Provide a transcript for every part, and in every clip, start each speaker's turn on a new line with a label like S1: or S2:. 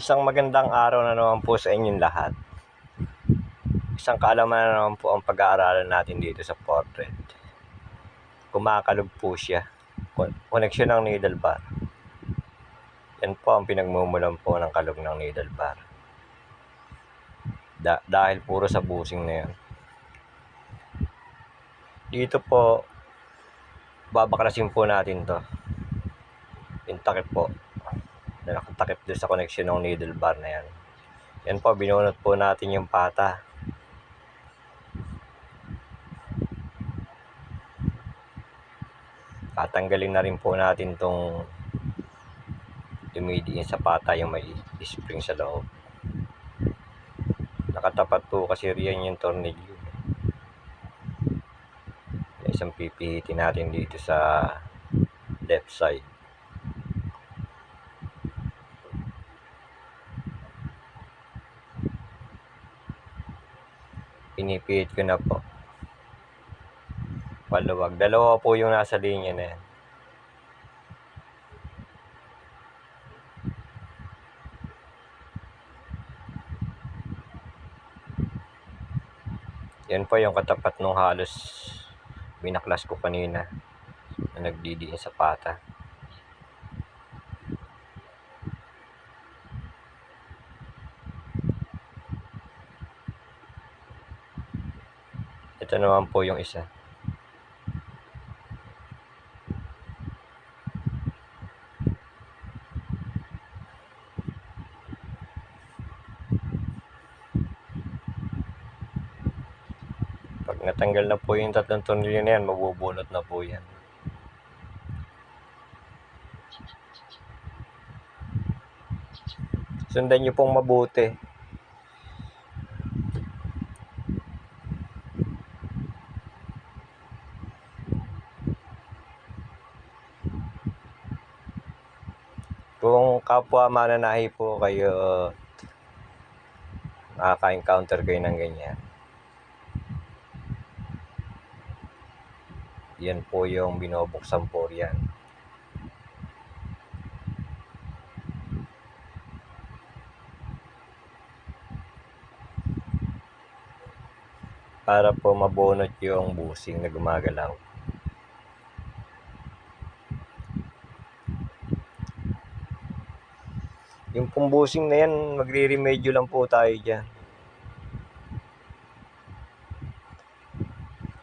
S1: Isang magandang araw na naman po sa inyong lahat. Isang kaalaman na naman po ang pag-aaralan natin dito sa portrait. Kumakalog po siya. Kon- Koneksyon ng needle bar. Yan po ang pinagmumulan po ng kalog ng needle bar. Da- dahil puro sa busing na yan. Dito po, babaklasin po natin to. Yung po na nakatakip doon sa connection ng needle bar na yan. Yan po, binunot po natin yung pata. Tatanggalin na rin po natin tong dumidiin sa pata yung may spring sa loob. Nakatapat po kasi riyan yung tornilyo. Isang pipihitin natin dito sa left side. Pinipihit ko na po. Paluwag. Dalawa po yung nasa linya na yan. Yan po yung katapat nung halos binaklas ko kanina na nagdidiin sa pata. Ito naman po yung isa. Pag natanggal na po yung tatlong tornilyo na yan, mabubunot na po yan. Sundan nyo pong mabuti. Kung kapwa mananahi po kayo, nakaka-encounter kayo ng ganyan. Yan po yung binubuksan po yan. Para po mabunot yung busing na gumagalaw. Yung pong busing na yan, magre-remedyo lang po tayo dyan.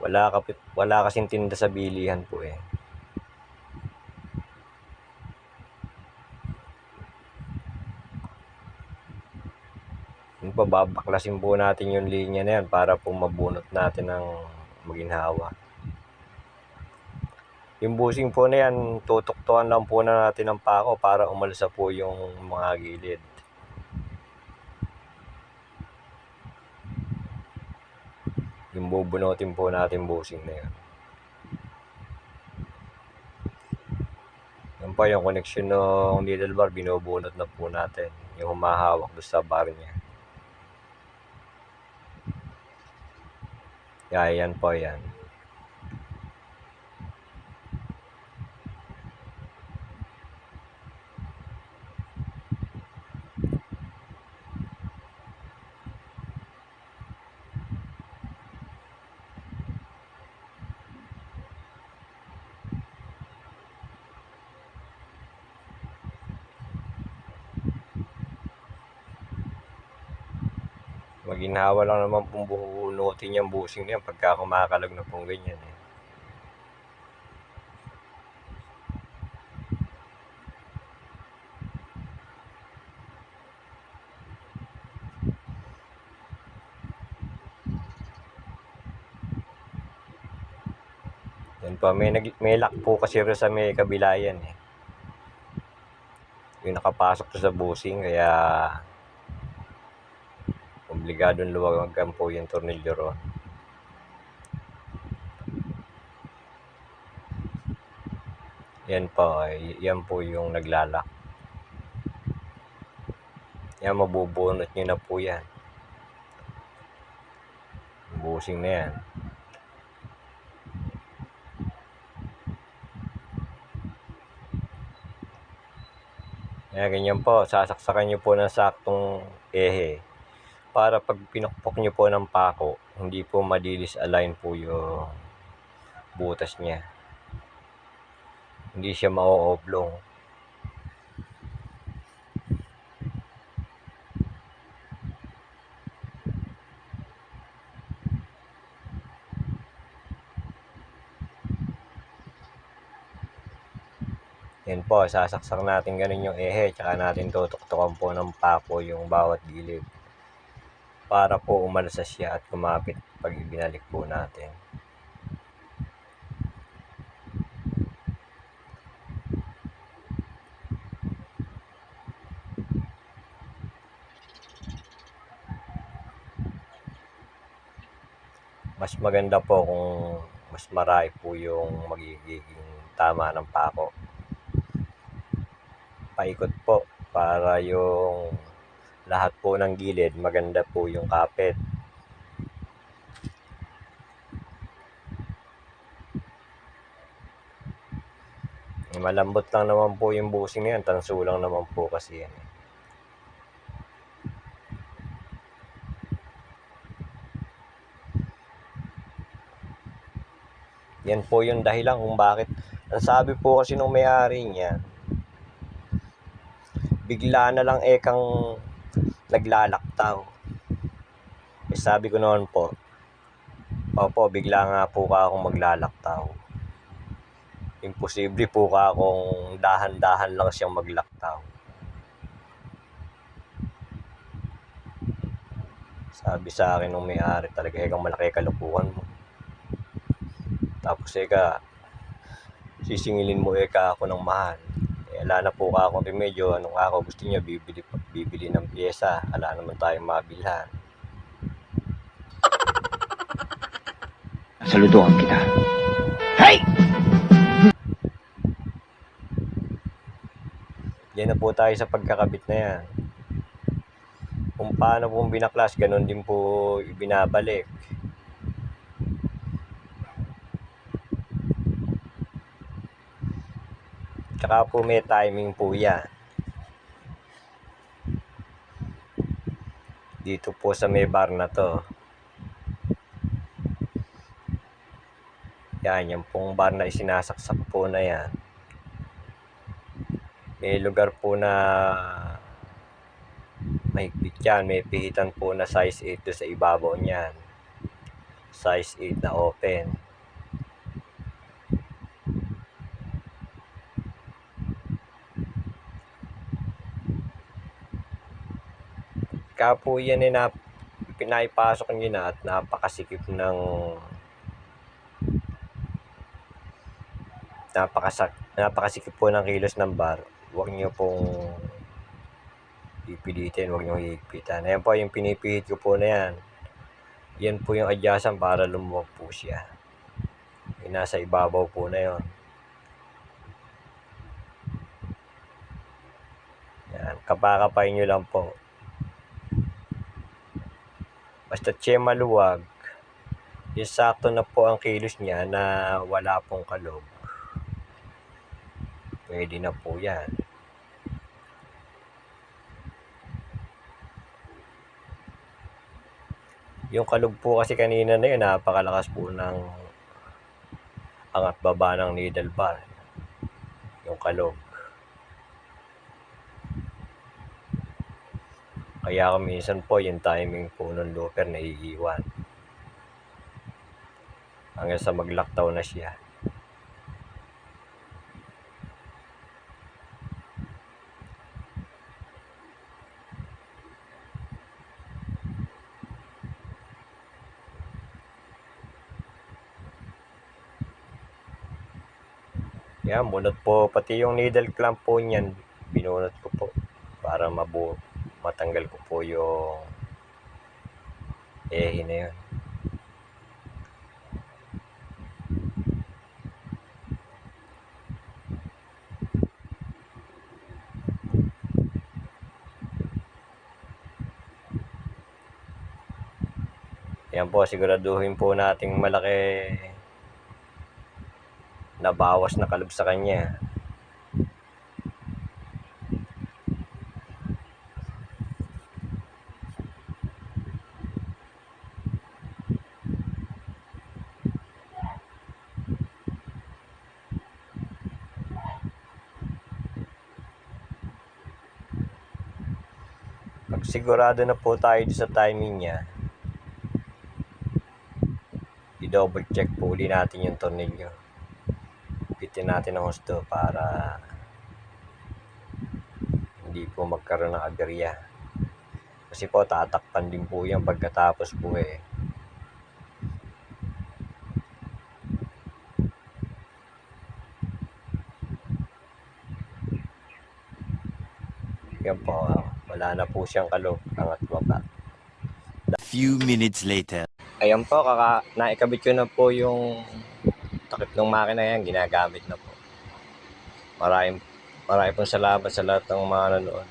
S1: Wala, kapit, wala kasing tinda sa bilihan po eh. Yung pa, babaklasin po natin yung linya na yan para po mabunot natin ng maginhawa. Yung busing po na yan, tutuktuan lang po na natin ng pako para umalsa po yung mga gilid. Yung bubunutin po natin busing na yan. Yan pa yung connection ng needle bar, binubunot na po natin. Yung humahawak doon sa bar niya. Yeah, yan po yan. Maginhawa lang naman pong buhunutin yung busing na yan pagka kumakalag na pong ganyan eh. Yan pa, may, nag, may lock po kasi sa may kabilayan eh. Yung nakapasok sa busing kaya obligadong luwagan po yung tornilyo ron. Yan po, yan po yung naglalak. Yan, mabubunot nyo na po yan. Busing na yan. Kaya ganyan po, sasaksakan nyo po ng saktong ehe. Para pag pinukpok nyo po ng pako, hindi po madilis align po yung butas niya. Hindi siya ma-oblong. Yan po, sasaksak natin ganun yung ehe, tsaka natin tutuktukan po ng pako yung bawat gilid. Para po umalsa siya at kumapit pag ibinalik po natin. Mas maganda po kung mas marami po yung magiging tama ng pako. Paikot po para yung lahat po ng gilid maganda po yung kapit. Malambot lang naman po yung busing na yan. Tanso lang naman po kasi yan. Yan po yung dahilan kung bakit. Ang sabi po kasi nung may-ari niya, bigla na lang ekang naglalaktaw. Eh, sabi ko noon po, opo, bigla nga po ka akong maglalaktaw. Imposible po ka akong dahan-dahan lang siyang maglaktaw. Sabi sa akin nung may-ari talaga, ekang malaki kalukuhan mo. Tapos eka, sisingilin mo eka ako ng mahal. Eh, ala na po ka akong remedyo. Anong ako gusto niya, bibili, bibili ng pyesa. Ala naman tayong mabilhan.
S2: Saludoan kita. Hey!
S1: Yan na po tayo sa pagkakabit na yan. Kung paano po binaklas, ganun din po ibinabalik. Tsaka po may timing po yan. Dito po sa may bar na to. Yan, yung pong bar na isinasaksak po na yan. May lugar po na mahigpit yan. May pihitan po na size 8 doon sa ibabaw niyan. Size 8 na open. Kaya po yan eh na pinaipasok nyo na at napakasikip ng napakasak napakasikip po ng kilos ng bar. Huwag niyo pong pipilitin, huwag niyo hihigpitan. Ayan po yung pinipihit ko po na yan. Yan po yung adyasan para lumuwag po siya. Yung nasa ibabaw po na yon. Yan, kapakapay nyo lang po. Basta siya maluwag, yung sakto na po ang kilos niya na wala pong kalog. Pwede na po yan. Yung kalog po kasi kanina na yun, napakalakas po ng angat baba ng needle bar. Yung kalog. Kaya minsan po yung timing po ng looper naiiwan. Hanggang sa maglaktaw na siya. Yan, bunot po. Pati yung needle clamp po niyan, binunot ko po. Para mabu matanggal ko po yung ehe na yun. Yan po, siguraduhin po nating malaki nabawas na kalog sa kanya. Sigurado na po tayo sa timing niya, i-double check po uli natin yung tornilyo. Pitin natin ang husto para hindi po magkaroon ng aberya. Kasi po tatakpan din po yan pagkatapos po eh. Yan po, ah, wala na po siyang kalog, angat baba.
S3: Few minutes later.
S1: Ayan po, kaka, naikabit ko na po yung takip ng makina yan, ginagamit na po. Maraming, maraming pong salamat sa lahat ng mga nanood.